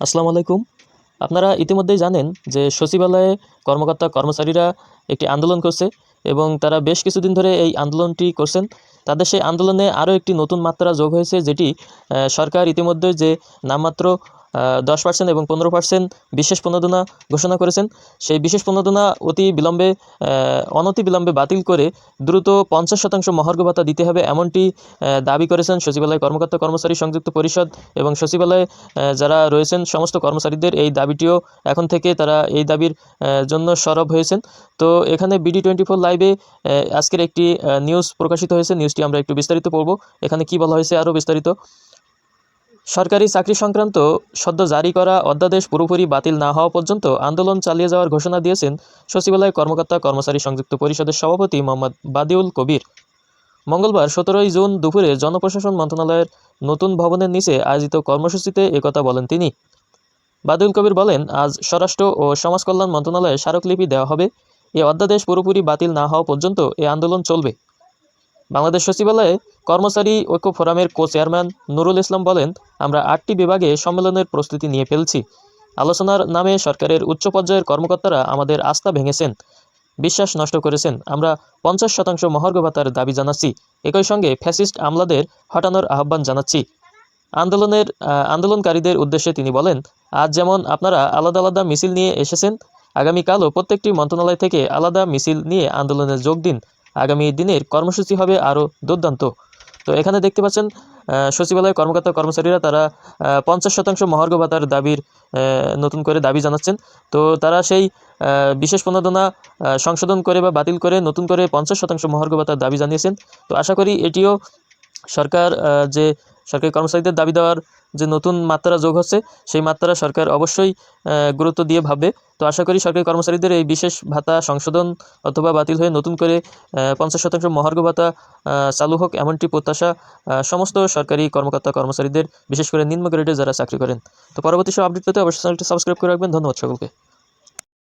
আসসালামু আলাইকুম। আপনারা ইতিমধ্যেই জানেন যে সচিবালয়ে কর্মকর্তা কর্মচারীরা একটি আন্দোলন করছে এবং তারা বেশ কিছুদিন ধরে এই আন্দোলনটি করছেন। তাদের সেই আন্দোলনে আরও একটি নতুন মাত্রা যোগ হয়েছে, যেটি সরকার ইতিমধ্যে যে নামমাত্র দশ পার্সেন্ট এবং পনেরো পার্সেন্ট বিশেষ প্রণোদনা ঘোষণা করেছেন। সেই বিশেষ প্রণোদনা অতি বিলম্বে অনতি বিলম্বে বাতিল করে দ্রুত পঞ্চাশ শতাংশ মহার্ঘ ভাতা দিতে হবে এমনটি দাবি করেছেন সচিবালয় কর্মকর্তা কর্মচারী সংযুক্ত পরিষদ এবং সচিবালয়ে যারা রয়েছেন সমস্ত কর্মচারীদের এই দাবিটিও এখন থেকে তারা এই দাবির জন্য সরব হয়েছেন। তো এখানে বিডি টোয়েন্টি ফোর লাইভে আজকের একটি নিউজ প্রকাশিত হয়েছে। নিউজটি আমরা একটু বিস্তারিত পড়ব। এখানে কি বলা হয়েছে আরও বিস্তারিত। সরকারি চাকরি সংক্রান্ত সদ্য জারি করা অধ্যাদেশ পুরোপুরি বাতিল না হওয়া পর্যন্ত আন্দোলন চালিয়ে যাওয়ার ঘোষণা দিয়েছেন সচিবালয় কর্মকর্তা কর্মচারী সংযুক্ত পরিষদের সভাপতি মোহাম্মদ বাদিউল কবির। মঙ্গলবার সতেরোই জুন দুপুরে জনপ্রশাসন মন্ত্রণালয়ের নতুন ভবনের নিচে আয়োজিত কর্মসূচিতে একথা বলেন তিনি। বাদুল কবির বলেন, আজ স্বরাষ্ট্র ও সমাজকল্যাণ মন্ত্রণালয়ে স্মারকলিপি দেওয়া হবে। এ অধ্যাদেশ পুরোপুরি বাতিল না হওয়া পর্যন্ত এ আন্দোলন চলবে। বাংলাদেশ সচিবালয়ে কর্মচারী ঐক্য ফোরামের কো চেয়ারম্যান নুরুল ইসলাম বলেন, আমরা আটটি বিভাগে সম্মেলনের প্রস্তুতি নিয়ে ফেলছি। আলোচনার নামে সরকারের উচ্চ পর্যায়ের কর্মকর্তারা আমাদের আস্থা ভেঙেছেন, বিশ্বাস নষ্ট করেছেন। আমরা পঞ্চাশ শতাংশ মহার্ঘ ভাতার দাবি জানাচ্ছি। একই সঙ্গে ফ্যাসিস্ট আমলাদের হটানোর আহ্বান জানাচ্ছি। আন্দোলনের আন্দোলনকারীদের উদ্দেশ্যে তিনি বলেন, আজ যেমন আপনারা আলাদা আলাদা মিছিল নিয়ে এসেছেন, আগামীকালও প্রত্যেকটি মন্ত্রণালয় থেকে আলাদা মিছিল নিয়ে আন্দোলনে যোগ দিন। আগামী দিনের কর্মসূচি হবে আরও দুর্দান্ত। তো এখানে দেখতে পাচ্ছেন সচিবালয় কর্মকর্তা কর্মচারীরা তারা পঞ্চাশ শতাংশ মহার্ঘ ভাতার দাবির নতুন করে দাবি জানাচ্ছেন। তো তারা সেই বিশেষ প্রণোদনা সংশোধন করে বা বাতিল করে নতুন করে পঞ্চাশ শতাংশ মহার্ঘ ভাতার দাবি জানিয়েছেন। তো আশা করি এটিও সরকার যে সরকারি কর্মচারীদের দাবি দেওয়ার যে নতুন মাত্রা যোগ হচ্ছে, সেই মাত্রা সরকার অবশ্যই গুরুত্ব দিয়ে ভাববে। তো আশা করি সরকারি কর্মচারীদের এই বিশেষ ভাতা সংশোধন অথবা বাতিল হয়ে নতুন করে পঞ্চাশ শতাংশ মহার্ঘ ভাতা চালু হোক এমনটি প্রত্যাশা সমস্ত সরকারি কর্মকর্তা কর্মচারীদের, বিশেষ করে নিম্ন গ্রেডে যারা চাকরি করেন। তো পরবর্তী সব আপডেট পেতে অবশ্যই চ্যানেলটি সাবস্ক্রাইব করে রাখবেন। ধন্যবাদ সকলকে।